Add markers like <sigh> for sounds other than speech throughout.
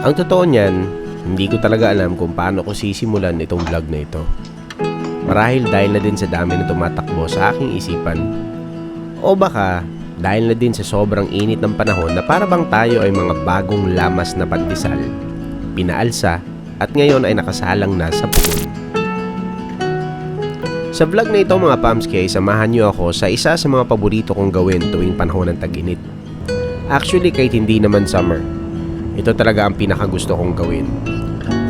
Ang totoo niyan, hindi ko talaga alam kung paano ko sisimulan itong vlog na ito. Marahil dahil na din sa dami na tumatakbo sa aking isipan. O baka dahil na din sa sobrang init ng panahon na para bang tayo ay mga bagong lamas na pandesal, pinaalsa at ngayon ay nakasalang na sa pugon. Sa vlog na ito mga Pamski ay samahan niyo ako sa isa sa mga paborito kong gawin tuwing panahon ng tag-init. Actually kahit hindi naman summer, ito talaga ang pinakagusto kong gawin.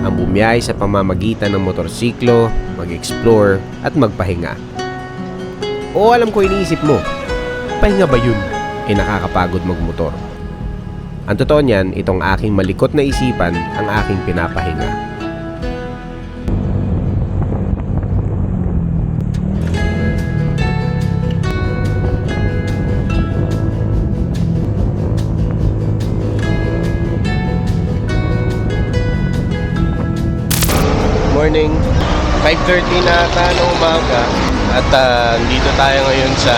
Ang bumiyay sa pamamagitan ng motorsiklo, mag-explore at magpahinga. O alam ko iniisip mo, pahinga ba yun? Eh nakakapagod magmotor. Ang totoo niyan, itong aking malikot na isipan ang aking pinapahinga. Morning. 5.30 na ata ng umaga at ah, dito tayo ngayon sa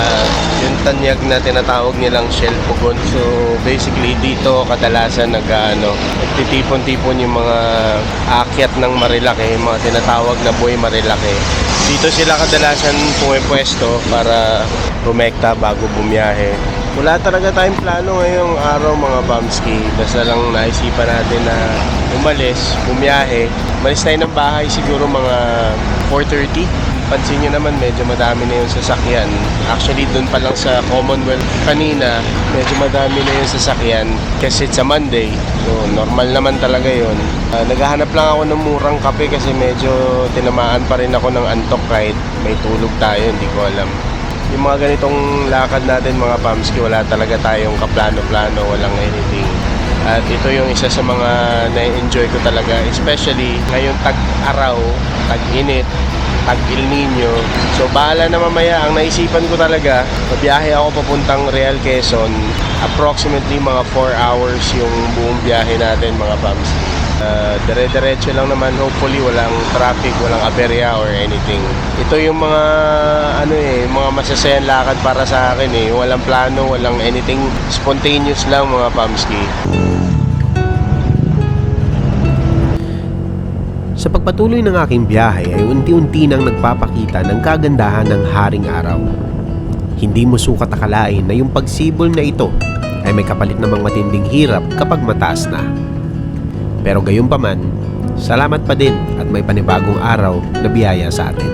yung tanyag na tinatawag nilang Shell Pugon. So basically dito kadalasan nag ano, nagtitipon-tipon yung mga akyat ng Marilake, yung mga tinatawag na buhay Marilake. Dito sila kadalasan pumipwesto para rumekta bago bumiyahe. Wala talaga tayong plano ngayong araw mga Bamski. Basta lang naisipan natin na umalis, bumiyahe. Malis tayo ng bahay siguro mga 4.30. Pansin nyo naman medyo madami na yung sasakyan. Actually doon pa lang sa Commonwealth kanina, medyo madami na yung sasakyan kasi it's a Monday. So normal naman talaga yon. naghahanap lang ako ng murang kape kasi medyo tinamaan pa rin ako ng antok kahit may tulog tayo, hindi ko alam yung mga ganitong lakad natin mga Pamski, wala talaga tayong kaplano-plano, walang anything. At ito yung isa sa mga na-enjoy ko talaga, especially ngayong tag-araw, tag-init, tag-Il Nino. So bahala na mamaya, ang naisipan ko talaga, mabiyahe ako papuntang Real Quezon. Approximately mga 4 hours yung buong biyahe natin mga Pamski. Uh, dire-diretso lang naman hopefully walang traffic walang aberya or anything ito yung mga ano eh mga masasayang lakad para sa akin eh walang plano walang anything spontaneous lang mga pamski Sa pagpatuloy ng aking biyahe ay unti-unti nang nagpapakita ng kagandahan ng haring araw. Hindi mo sukat akalain na yung pagsibol na ito ay may kapalit namang matinding hirap kapag mataas na. Pero gayon pa man, salamat pa din at may panibagong araw na biyaya sa atin.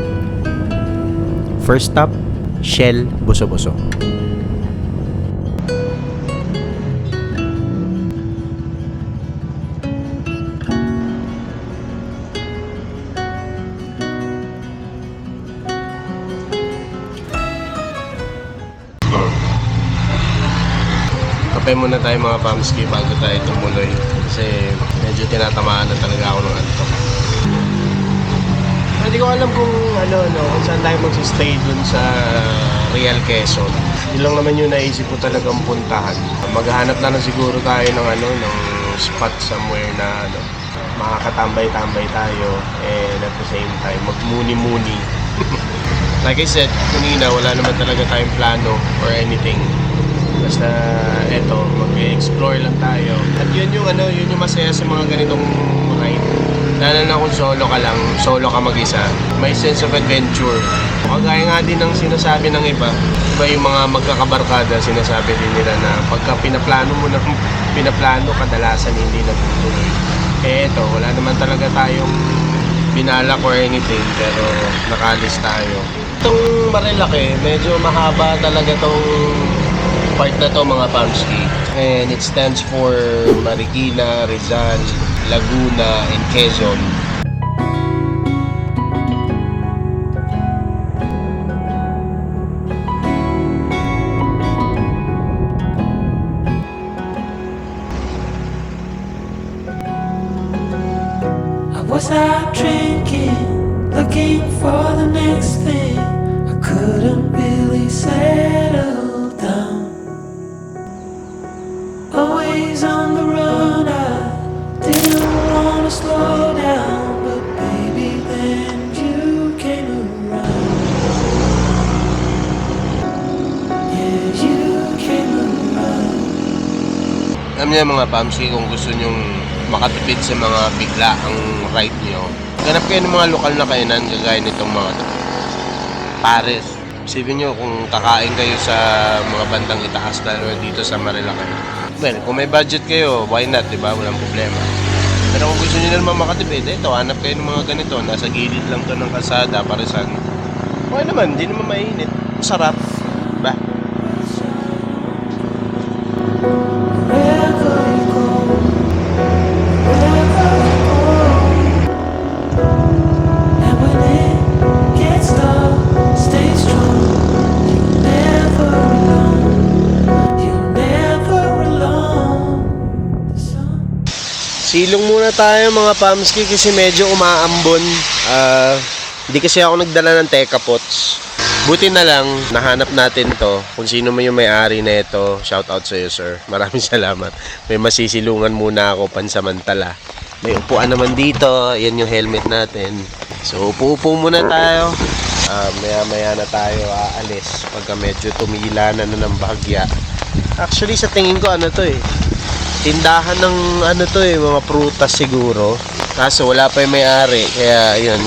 First stop, Shell Buso-Buso. Kape muna tayo mga pamski bago tayo tumuloy kasi medyo tinatamaan na talaga ako ng antok. Hindi ko alam kung ano, no, kung saan tayo magsistay dun sa Real Quezon. Yun lang naman yung naisip ko talagang puntahan. Maghahanap na lang siguro tayo ng ano, ng spot somewhere na ano, makakatambay-tambay tayo and at the same time magmuni-muni. <laughs> like I said, kanina wala naman talaga tayong plano or anything. Basta eto, mag-explore lang tayo. At yun yung ano, yun yung masaya sa mga ganitong ride. Lalo na kung solo ka lang, solo ka mag-isa. May sense of adventure. Kagaya nga din ng sinasabi ng iba, iba yung mga magkakabarkada, sinasabi din nila na pagka pinaplano mo na <laughs> pinaplano, kadalasan hindi nagtutuloy. Eh eto, wala naman talaga tayong binalak or anything, pero nakalis tayo. Itong Marilake, medyo mahaba talaga tong part na to mga Pamski. And it stands for Marikina, Rizal, Laguna, and Quezon. Niyo mga Pamsi, kung gusto nyong makatipid sa mga bigla ang ride nyo, ganap kayo ng mga lokal na kainan kagaya nitong mga to. Paris. Isipin nyo kung kakain kayo sa mga bandang itaas lalo dito sa Marilaki. Well, kung may budget kayo, why not, di ba? Walang problema. Pero kung gusto nyo naman makatipid, ito, hanap kayo ng mga ganito. Nasa gilid lang to ng kasada, parisan. Okay naman, hindi naman mainit. Masarap. Silong muna tayo mga pamski kasi medyo umaambon. Ah, hindi kasi ako nagdala ng Teka Pots. Buti na lang, nahanap natin to. Kung sino man yung may-ari na ito, shout out sa iyo sir. Maraming <laughs> salamat. May masisilungan muna ako pansamantala. May upuan naman dito. Yan yung helmet natin. So, upo-upo muna tayo. Ah, maya-maya na tayo aalis pagka medyo tumila na na ng bahagya. Actually, sa tingin ko, ano to eh, tindahan ng ano to eh, mga prutas siguro. Kaso wala pa yung may-ari, kaya yun,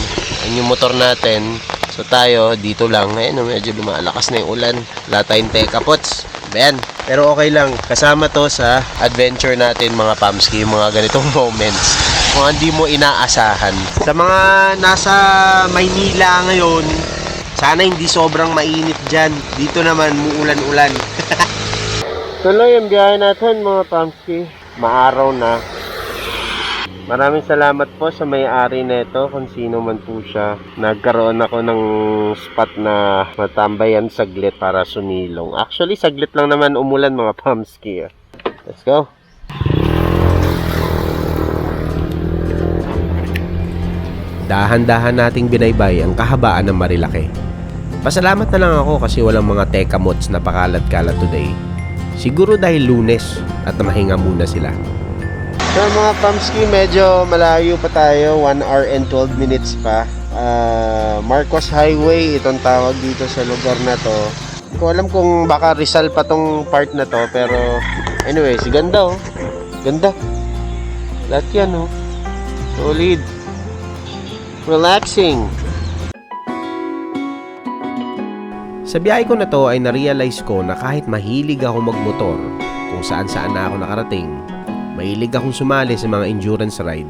yun yung motor natin. So tayo, dito lang, ayun, medyo lumalakas na yung ulan. Wala tayong teka pots. Ayan. Pero okay lang, kasama to sa adventure natin mga pamski, yung mga ganitong <laughs> moments. Kung hindi mo inaasahan. Sa mga nasa Maynila ngayon, sana hindi sobrang mainit dyan. Dito naman, muulan-ulan. <laughs> Tuloy ang biyahe natin mga Pamski. Maaraw na. Maraming salamat po sa may-ari nito kung sino man po siya. Nagkaroon ako ng spot na matambayan saglit para sumilong. Actually, saglit lang naman umulan mga Pamski. Let's go. Dahan-dahan nating binaybay ang kahabaan ng Marilaki. Pasalamat na lang ako kasi walang mga teka mods na pakalat-kalat today. Siguro dahil lunes at mahinga muna sila. So mga Pamski, medyo malayo pa tayo. 1 hour and 12 minutes pa. Ah, Marcos Highway, itong tawag dito sa lugar na to. Hindi ko alam kung baka Rizal pa tong part na to. Pero anyways, ganda oh. Ganda. Lahat yan oh. Solid. Relaxing. Sa biyahe ko na to ay narealize ko na kahit mahilig ako magmotor, kung saan saan na ako nakarating, mahilig akong sumali sa mga endurance ride,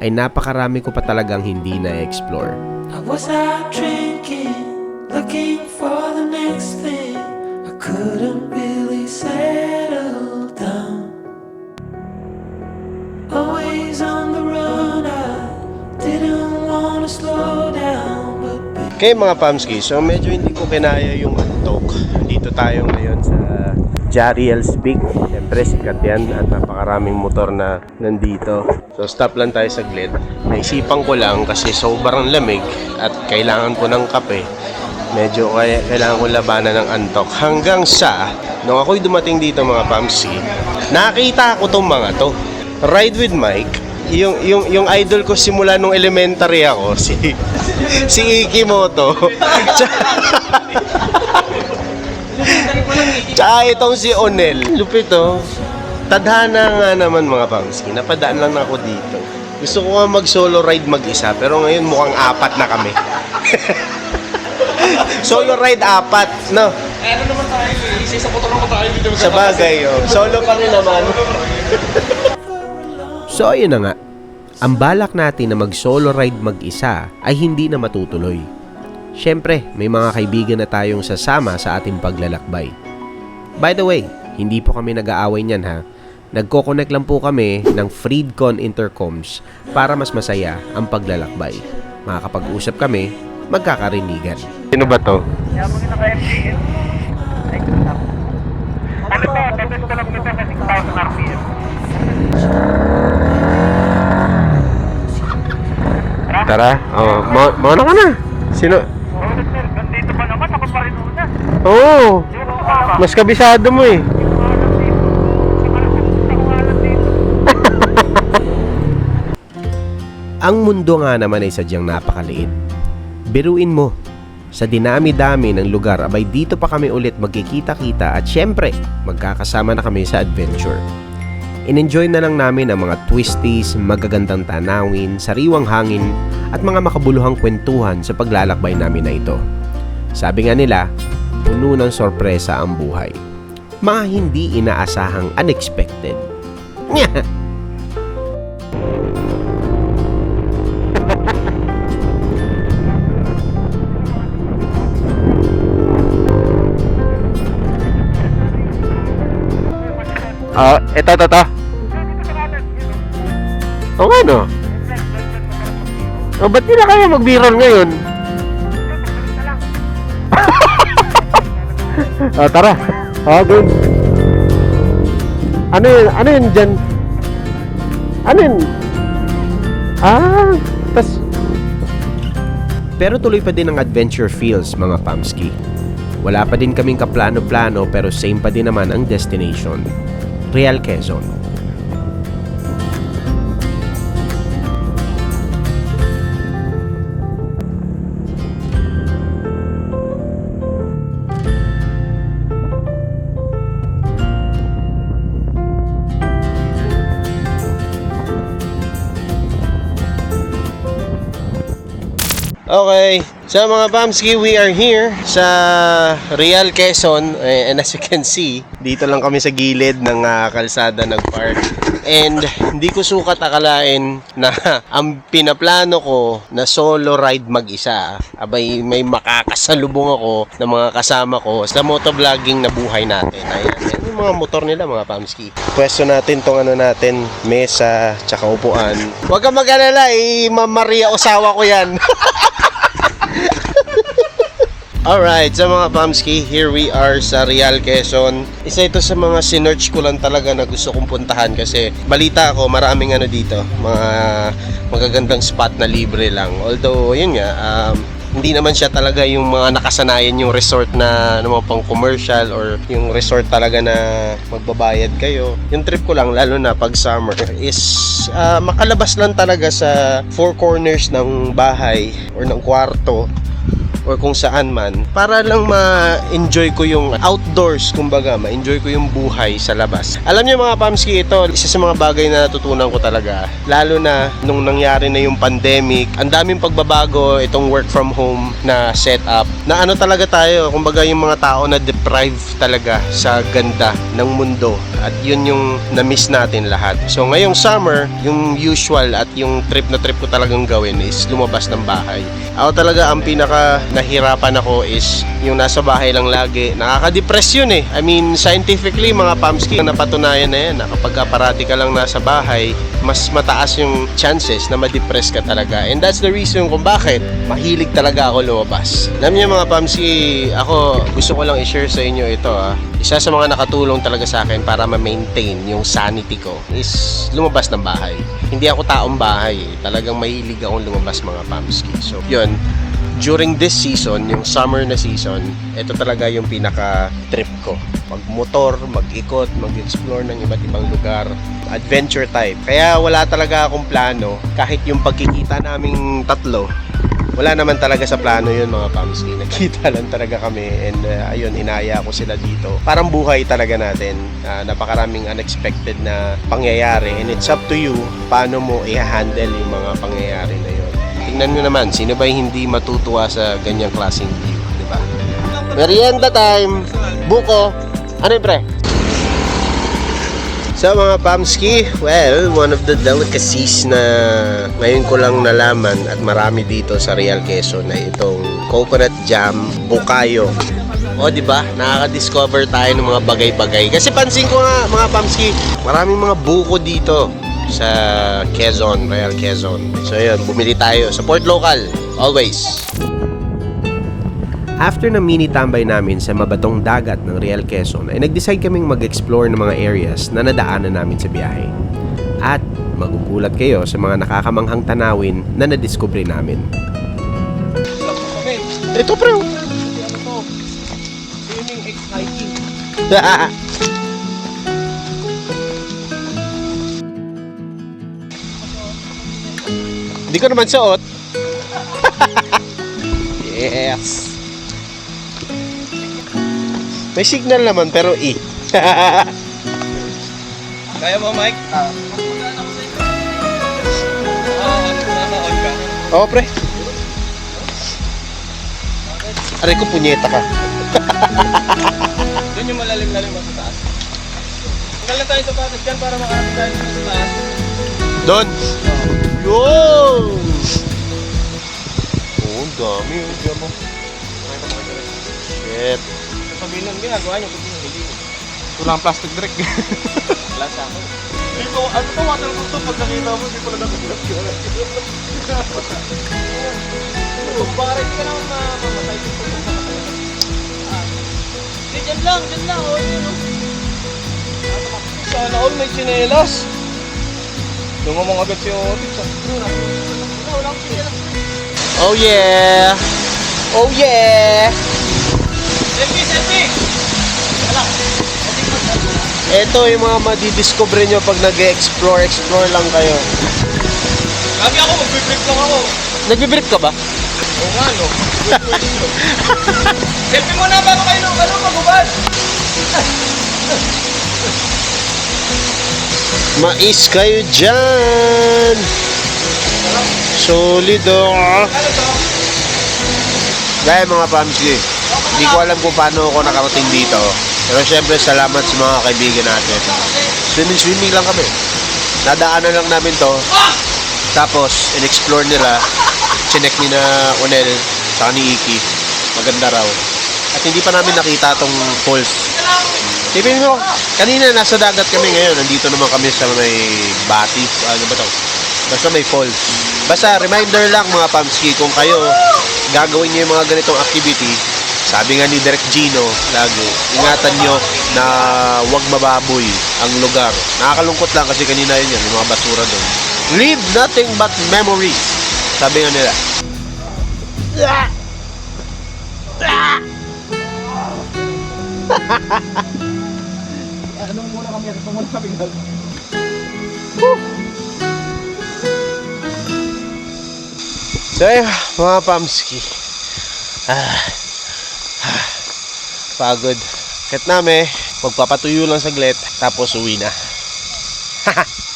ay napakarami ko pa talagang hindi na-explore. I was out drinking, looking for the next thing. I couldn't Okay mga Pamski, so medyo hindi ko kinaya yung antok. Dito tayo ngayon sa Jariel's Peak. Siyempre sikat yan at napakaraming motor na nandito. So stop lang tayo saglit. Naisipan ko lang kasi sobrang lamig at kailangan ko ng kape. Medyo kaya kailangan ko labanan ng antok. Hanggang sa, nung ako'y dumating dito mga Pamsi, nakita ko tong mga to. Ride with Mike, yung yung yung idol ko simula nung elementary ako <laughs> si si Ikimoto. <laughs> Tsaka itong si Onel. Lupit oh. Tadhana nga naman mga pangski. Napadaan lang ako dito. Gusto ko nga mag solo ride mag-isa pero ngayon mukhang apat na kami. <laughs> solo ride apat, no? Eh, ano naman tayo? Isa sa motor naman tayo dito Sa bagay, oh. Solo pa rin naman. So ayun na nga, ang balak natin na mag-solo ride mag-isa ay hindi na matutuloy. Siyempre, may mga kaibigan na tayong sasama sa ating paglalakbay. By the way, hindi po kami nag-aaway niyan ha. Nagko-connect lang po kami ng Freedcon Intercoms para mas masaya ang paglalakbay. Makakapag-usap kami, magkakarinigan. Sino ba to? Ano to? Bebes ko lang kita sa 6,000 RPM. Tara, oh, ma mauna ka na. Sino? Sir, gandito pa naman. Ako pa rin una. Oo, mas kabisado mo eh. <laughs> Ang mundo nga naman ay sadyang napakaliit. Biruin mo, sa dinami-dami ng lugar abay dito pa kami ulit magkikita-kita at syempre magkakasama na kami sa adventure. In-enjoy na lang namin ang mga twisties, magagandang tanawin, sariwang hangin at mga makabuluhang kwentuhan sa paglalakbay namin na ito. Sabi nga nila, puno ng sorpresa ang buhay. Mga hindi inaasahang unexpected. Ah, eto, eto, eto. O ano? O, ba't di na kaya mag-viral ngayon? <laughs> o, tara. O, game. Ano yun? Ano yun dyan? Ano yun? Ah, tas... Pero tuloy pa din ang adventure feels mga Pamski. Wala pa din kaming kaplano-plano pero same pa din naman ang destination. Real Quezon. Okay. So mga Pamski, we are here sa Real Quezon. Eh, And as you can see, dito lang kami sa gilid ng ah, kalsada nag-park. And hindi ko sukat akalain na <laughs> ang pinaplano ko na solo ride mag-isa, abay may makakasalubong ako ng mga kasama ko sa motovlogging na buhay natin. Ayan, yan yung mga motor nila mga Pamski. Pwesto natin tong ano natin, mesa, tsaka upuan. Huwag kang mag-alala, eh, Maria Osawa ko yan. <laughs> Alright, sa mga Pamski, here we are sa Real Quezon. Isa ito sa mga sinerch ko lang talaga na gusto kong puntahan kasi balita ko maraming ano dito, mga magagandang spot na libre lang. Although, yun nga, um, hindi naman siya talaga yung mga nakasanayan yung resort na ano, pang commercial or yung resort talaga na magbabayad kayo. Yung trip ko lang, lalo na pag summer, is ah, makalabas lang talaga sa four corners ng bahay or ng kwarto or kung saan man para lang ma-enjoy ko yung outdoors kumbaga ma-enjoy ko yung buhay sa labas. Alam niyo mga Pamski ito isa sa mga bagay na natutunan ko talaga. Lalo na nung nangyari na yung pandemic ang daming pagbabago itong work from home na setup na ano talaga tayo kumbaga yung mga tao na deprive talaga sa ganda ng mundo. At yun yung na-miss natin lahat. So ngayong summer yung usual at yung trip na trip ko talagang gawin is lumabas ng bahay. Ako talaga ang pinaka nahirapan ako is yung nasa bahay lang lagi. Nakaka-depress yun eh. I mean, scientifically, mga Pamski, napatunayan na yan na kapag ka parati ka lang nasa bahay, mas mataas yung chances na ma-depress ka talaga. And that's the reason kung bakit mahilig talaga ako lumabas. Alam niyo mga Pamski, ako gusto ko lang i-share sa inyo ito ah. Isa sa mga nakatulong talaga sa akin para ma-maintain yung sanity ko is lumabas ng bahay. Hindi ako taong bahay eh. Talagang mahilig akong lumabas mga Pamski. So, yun during this season, yung summer na season, ito talaga yung pinaka-trip ko. Mag-motor, mag-ikot, mag-explore ng iba't ibang lugar. Adventure type. Kaya wala talaga akong plano. Kahit yung pagkikita naming tatlo, wala naman talaga sa plano yun mga Pamski. Nagkita lang talaga kami and uh, ayun, inaya ko sila dito. Parang buhay talaga natin. Uh, napakaraming unexpected na pangyayari and it's up to you paano mo i-handle yung mga pangyayari na yun. Tingnan nyo naman, sino ba yung hindi matutuwa sa ganyang klaseng view, di ba? Merienda time! Buko! Ano yun, pre? Sa mga Pamski, well, one of the delicacies na ngayon ko lang nalaman at marami dito sa Real Quezon na itong coconut jam bukayo. O, di ba? Nakaka-discover tayo ng mga bagay-bagay. Kasi pansin ko nga, mga Pamski, maraming mga buko dito sa Quezon, Real Quezon. So, yun, bumili tayo sa Port Local. Always. After ng mini tambay namin sa mabatong dagat ng Real Quezon ay nag-decide kaming mag-explore ng mga areas na nadaanan namin sa biyahe. At magugulat kayo sa mga nakakamanghang tanawin na nadiskubre namin. Ito, pre. oh. Swimming ex-hiking. <laughs> Hindi ko naman suot. yes. May signal naman pero E. <laughs> Kaya mo, Mike? Ah. Oo, pre. Aray ko, punyeta ka. <laughs> Doon yung malalim-lalim sa taas. Tanggal na tayo sa patas dyan para makarating tayo sa taas. Doon. Yun! Oo, ang dami. Ang dami mo. Shit. Sabihin nun, ginagawa niyo pag hindi mo. Kulang plastic direct. <laughs> Wala sa ako. Dito, ano to, waterproof to pag nakita mo, hindi pala nakagilap yun. <laughs> Baka rin ka naman mamamatay dito sa kapatid. Hindi, dyan lang, dyan lang. O, yun, o. Sana all may chinelas. Lumamang agad si Otis. Sinelas. Oh yeah! Oh yeah! Selfie, selfie! Ito yung mga madidiscover nyo pag nag-explore, explore lang kayo. Lagi ako, mag-brief lang ako. Nagbe-brief ka ba? Oo nga, no? Selfie muna bago kayo nung ano, magubad. <laughs> Mais kayo dyan! Solid to? Gaya mga pamsi, hindi ko alam kung paano ako nakarating dito. Pero syempre salamat sa mga kaibigan natin. Swimming-swimming lang kami. Nadaanan lang namin to. Tapos, in-explore nila. Chinek ni na Onel, saka ni Iki. Maganda raw. At hindi pa namin nakita tong falls. Tipin mo, kanina nasa dagat kami ngayon. Nandito naman kami sa may bati. Ano ba to? Basta may falls. Basta reminder lang mga Pamski, kung kayo gagawin niyo yung mga ganitong activity, sabi nga ni Direk Gino lagi, ingatan nyo na wag mababoy ang lugar. Nakakalungkot lang kasi kanina yun yan, yung mga basura doon. Leave nothing but memories. Sabi nga nila. <laughs> <laughs> So ayun, mga Pamski. Ah, ah, pagod. Kahit namin, magpapatuyo lang saglit, tapos uwi na. <laughs>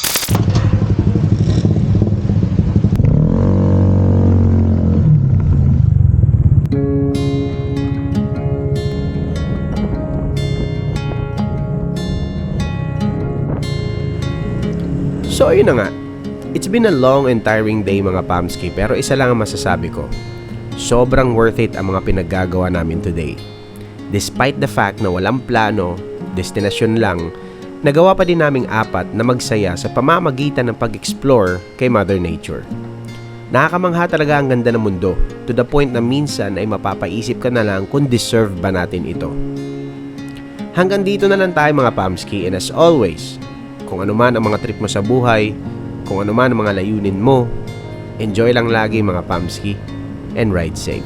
So ayun na nga. It's been a long and tiring day mga Pamski pero isa lang ang masasabi ko. Sobrang worth it ang mga pinaggagawa namin today. Despite the fact na walang plano, destinasyon lang, nagawa pa din naming apat na magsaya sa pamamagitan ng pag-explore kay Mother Nature. Nakakamangha talaga ang ganda ng mundo to the point na minsan ay mapapaisip ka na lang kung deserve ba natin ito. Hanggang dito na lang tayo mga Pamski and as always, kung ano man ang mga trip mo sa buhay, kung ano man ang mga layunin mo, enjoy lang lagi mga Pamski and ride safe.